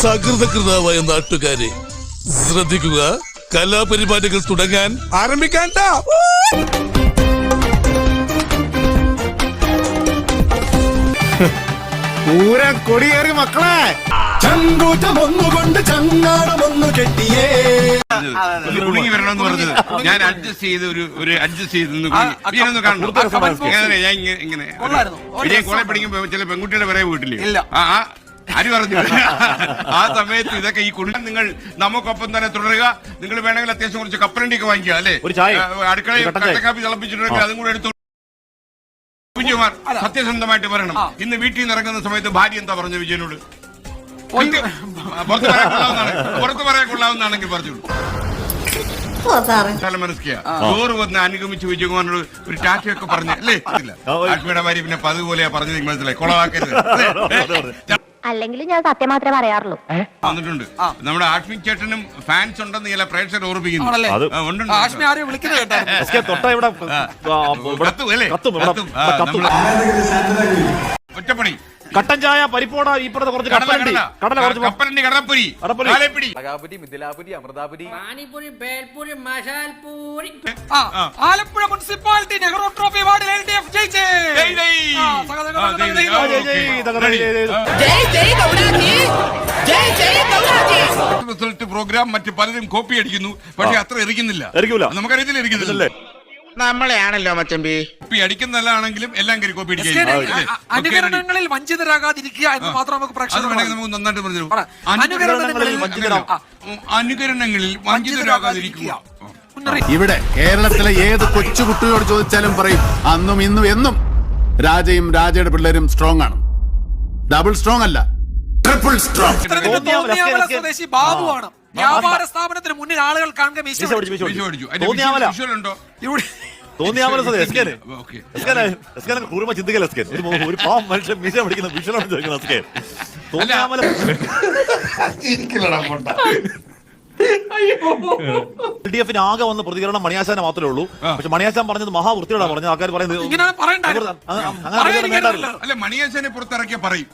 സകൃതകൃതാവായ നാട്ടുകാരെ ശ്രദ്ധിക്കുക കലാപരിപാടികൾ തുടങ്ങാൻ ആരംഭിക്കാൻ പൂരം കൊടിയേറി മക്കളെ ചങ്കൂറ്റമൊന്നുകൊണ്ട് ചങ്ങാടമൊന്നു കെട്ടിയേ ഒന്ന് കുടുങ്ങി വരണമെന്ന് പറഞ്ഞത് ഞാൻ അഡ്ജസ്റ്റ് ചെയ്ത് ഒരു ഒരു അഡ്ജസ്റ്റ് ചെയ്ത് ഒന്ന് കാണണം ഞാൻ ഇങ്ങനെ ഇങ്ങനെ കോളേജ് പഠിക്കുമ്പോ ചില പെൺകുട്ടിയുടെ വരെ വീട്ടിൽ ആ, ആര് പറഞ്ഞു? ആ സമയത്ത് ഇതൊക്കെ ഈ കുടുംബം നിങ്ങൾ നമുക്കൊപ്പം തന്നെ തുടരുക. നിങ്ങൾ വേണമെങ്കിൽ അത്യാവശ്യം കുറച്ച് കപ്പലണ്ടി ഒക്കെ വാങ്ങിക്കുക അല്ലേ? ഒരു ചായ. അടുക്കളയിൽ. കട്ടക്കാപ്പി തിളപ്പിച്ചിട്ടുണ്ടെങ്കിൽ അതും കൂടെ എടുത്തു വിജയകുമാർ സത്യസന്ധമായിട്ട് പറയണം. ഇന്ന് വീട്ടിൽ നിന്ന് ഇറങ്ങുന്ന സമയത്ത് ഭാര്യ എന്താ പറഞ്ഞു വിജയനോട്? പുറത്ത് പുറത്ത് പറയാൻ കൊള്ളാവുന്നതാണ്. പുറത്ത് പറയാൻ കൊള്ളാവുന്നതാണെങ്കിൽ പറഞ്ഞോളൂ ചോറ് വന്ന് അനുഗമിച്ച് വിജയകുമാറിനോട് ഒരു ടാറ്റയൊക്കെ പറഞ്ഞു അല്ലേ? ഇല്ല. ആ, ഭാര്യ പിന്നെ പതുപോലെയാ പറഞ്ഞു പറഞ്ഞത് മനസ്സിലായി. കൊളവാക്കരുത്? അല്ലെങ്കിൽ ഞാൻ സത്യം മാത്രമേ പറയാറുള്ളൂ. വന്നിട്ടുണ്ട്. നമ്മുടെ ആഷ്മി ചേട്ടനും ഫാൻസ് ഉണ്ടെന്ന് ചില പ്രേക്ഷകർ ഓർപ്പിക്കുന്നു ആണല്ലേ? അത് ആ. ആഷ്മി ആരെയും വിളിക്കുന്നത് കേട്ടായിരുന്നു. എസ് കെ തൊട്ട ഇവിടെ ആ, ഇവിടെ കത്തും അല്ലേ? കത്തും ഇവിടെ കത്തും. ആ, കത്തും. നമ്മൾ ഒറ്റപ്പണി. കട്ടൻ ചായ പരിപ്പോട ഇപ്പുറത്ത് പറഞ്ഞ കുറച്ച് കടല കപ്പലണ്ടി. കടല. കടല കുറച്ച് കപ്പലണ്ടി കടലപ്പൊരി. കടലപ്പൊരി. കാലേപ്പിടി. അകാപുരി മിഥിലാപുരി അമൃതാപുരി. പാനിപൂരി ബേൽപൂരി മസാൽപൂരി ആ, ആലപ്പുഴ മുനിസിപ്പാലിറ്റി നെഹ്റു ട്രോഫി വാർഡിൽ എൽ ഡി എഫ് ജയിച്ചേ. ആ, റിസൾട്ട് പ്രോഗ്രാം മറ്റ് പലരും കോപ്പി അടിക്കുന്നു. പക്ഷെ അത്ര എറിക്കുന്നില്ല. എറിക്കൂല. നമുക്കറിയത്തില്ല നമ്മളെ നമ്മളെയാണല്ലോ മച്ചമ്പി. കോപ്പി അടിക്കുന്നതല്ലാണെങ്കിലും എല്ലാം കയറി കോപ്പി അനുകരണങ്ങളിൽ വഞ്ചിതരാകാതിരിക്കുക എന്ന് മാത്രം നമുക്ക് നമുക്ക് നന്നായിട്ട് പറഞ്ഞു അനുകരണങ്ങളിൽ വഞ്ചിതരാ- അനുകരണങ്ങളിൽ വഞ്ചിതരാകാതിരിക്കുക. ഇവിടെ കേരളത്തിലെ ഏത് കൊച്ചുകുട്ടിയോട് ചോദിച്ചാലും പറയും അന്നും ഇന്നും എന്നും രാജയും രാജയുടെ പിള്ളേരും സ്ട്രോങ് ആണ്. ഡബിൾ സ്ട്രോങ് അല്ല. ട്രിപ്പിൾ സ്ട്രോങ് സ്വദേശി ബാബു തോന്നിയാമല സ്വദേശി ബാബുവാണ്. വ്യാപാര സ്ഥാപനത്തിന് മുന്നിൽ ആളുകൾ കാണുക മീശ പിടിച്ച്, തോന്നിയാമല. ഇവിടെ തോന്നിയാമല കുറുമ ഒരു മോ- ഒരു പാവം മനുഷ്യൻ മീശ പിടിക്കുന്ന വിഷലാണ് ചോദിക്കുന്നത് എസ് കെ തോന്നിയാമല എൽ ഡി എഫിന് ആകെ വന്ന പ്രതികരണം മണിയാശാനെ മാത്രമേ ഉള്ളൂ. പക്ഷെ മണിയാശാൻ പറഞ്ഞത് മഹാവൃത്തിയോടാ പറഞ്ഞത്. ആൾക്കാർ പറയുന്നത്. അങ്ങനെ വേണ്ടായിരുന്നു. അല്ല മണിയേശനെ പുറത്തിറക്കിയ പറയും.